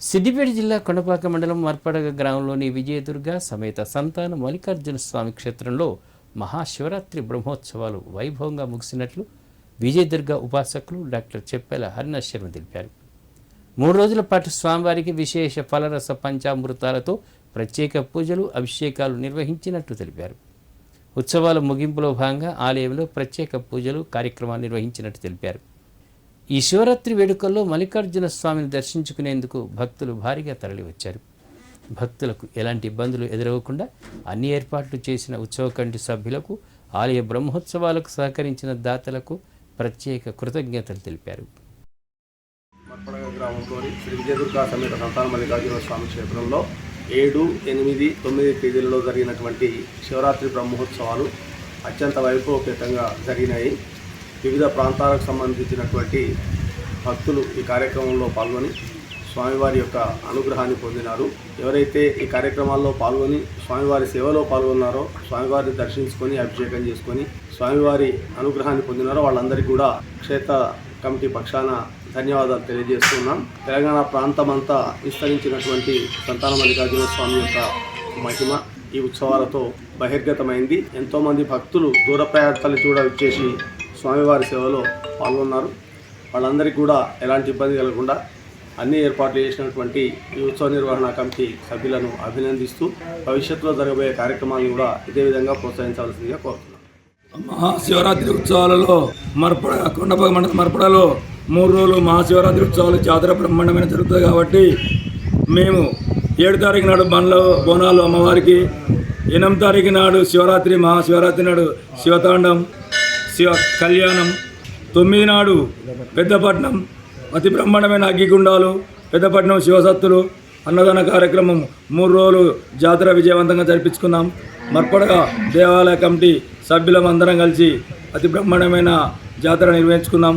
సిద్దిపేట జిల్లా కొండపాక మండలం మర్పడగ గ్రామంలోని విజయదుర్గ సమేత సంతాన మల్లికార్జున స్వామి క్షేత్రంలో మహాశివరాత్రి బ్రహ్మోత్సవాలు వైభవంగా ముగిసినట్లు విజయదుర్గ ఉపాసకులు డాక్టర్ చెప్పెల హరినాథ్ శర్మ తెలిపారు. మూడు రోజుల పాటు స్వామివారికి విశేష ఫలరస పంచామృతాలతో ప్రత్యేక పూజలు అభిషేకాలు నిర్వహించినట్లు తెలిపారు. ఉత్సవాల ముగింపులో భాగంగా ఆలయంలో ప్రత్యేక పూజలు కార్యక్రమాలు నిర్వహించినట్టు తెలిపారు. ఈ శివరాత్రి వేడుకల్లో మల్లికార్జున స్వామిని దర్శించుకునేందుకు భక్తులు భారీగా తరలివచ్చారు. భక్తులకు ఎలాంటి ఇబ్బందులు ఎదురవ్వకుండా అన్ని ఏర్పాట్లు చేసిన ఉత్సవ సభ్యులకు ఆలయ బ్రహ్మోత్సవాలకు సహకరించిన దాతలకు ప్రత్యేక కృతజ్ఞతలు తెలిపారు. గ్రామంలోని శ్రీ విజయదుర్గా సమేత సంతాన మల్లికార్జున స్వామి క్షేత్రంలో ఏడు ఎనిమిది తొమ్మిది తేదీలలో జరిగినటువంటి శివరాత్రి బ్రహ్మోత్సవాలు అత్యంత వైభవపేతంగా జరిగినాయి. వివిధ ప్రాంతాలకు సంబంధించినటువంటి భక్తులు ఈ కార్యక్రమంలో పాల్గొని స్వామివారి యొక్క అనుగ్రహాన్ని పొందినారు. ఎవరైతే ఈ కార్యక్రమాల్లో పాల్గొని స్వామివారి సేవలో పాల్గొన్నారో స్వామివారిని దర్శించుకొని అభిషేకం చేసుకొని స్వామివారి అనుగ్రహాన్ని పొందినారో వాళ్ళందరికీ కూడా క్షేత్ర కమిటీ పక్షాన ధన్యవాదాలు తెలియజేస్తున్నాం. తెలంగాణ ప్రాంతమంతా విస్తరించినటువంటి సంతాన మల్లికార్జున స్వామి యొక్క మహిమ ఈ ఉత్సవాలతో బహిర్గతమైంది. ఎంతోమంది భక్తులు దూర ప్రయాణాలు కూడా వచ్చేసి స్వామివారి సేవలో పాల్గొన్నారు. వాళ్ళందరికీ కూడా ఎలాంటి ఇబ్బంది కలగకుండా అన్ని ఏర్పాట్లు చేసినటువంటి ఈ ఉత్సవ నిర్వహణ కమిటీ సభ్యులను అభినందిస్తూ భవిష్యత్తులో జరగబోయే కార్యక్రమాలను కూడా ఇదే విధంగా ప్రోత్సహించవలసిందిగా కోరుతున్నాను మహాశివరాత్రి ఉత్సవాలలో మరపడ కొండపగ మండలం మరపడలో మూడు రోజులు మహాశివరాత్రి ఉత్సవాలు జాతర బ్రహ్మాండమైన జరుగుతుంది కాబట్టి మేము ఏడు తారీఖు నాడు బండ్ల బోనాలు అమ్మవారికి ఎనిమిది తారీఖు నాడు శివరాత్రి మహాశివరాత్రి నాడు శివతాండం శివ కళ్యాణం తొమ్మిది నాడు పెద్దపట్నం అతి బ్రహ్మాండమైన అగ్గిగుండాలు పెద్దపట్నం శివసత్తులు అన్నదాన కార్యక్రమం మూడు రోజులు జాతర విజయవంతంగా జరిపించుకున్నాం. మర్పడగా దేవాలయ కమిటీ సభ్యులం అందరం కలిసి అతి బ్రహ్మాండమైన జాతర నిర్వహించుకున్నాం.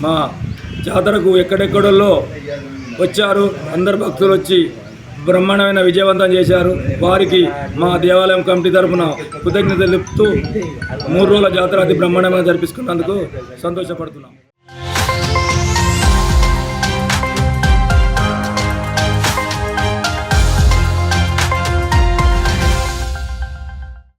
మా జాతరకు ఎక్కడెక్కడల్లో వచ్చారు అందరు భక్తులు వచ్చి బ్రహ్మాండమైన విజయవంతం చేశారు. వారికి మా దేవాలయం కమిటీ తరఫున కృతజ్ఞత తెలుపుతూ మూడు రోజుల జాతర అతి బ్రహ్మాండంగా జరిపించుకున్నందుకు సంతోషపడుతున్నాం.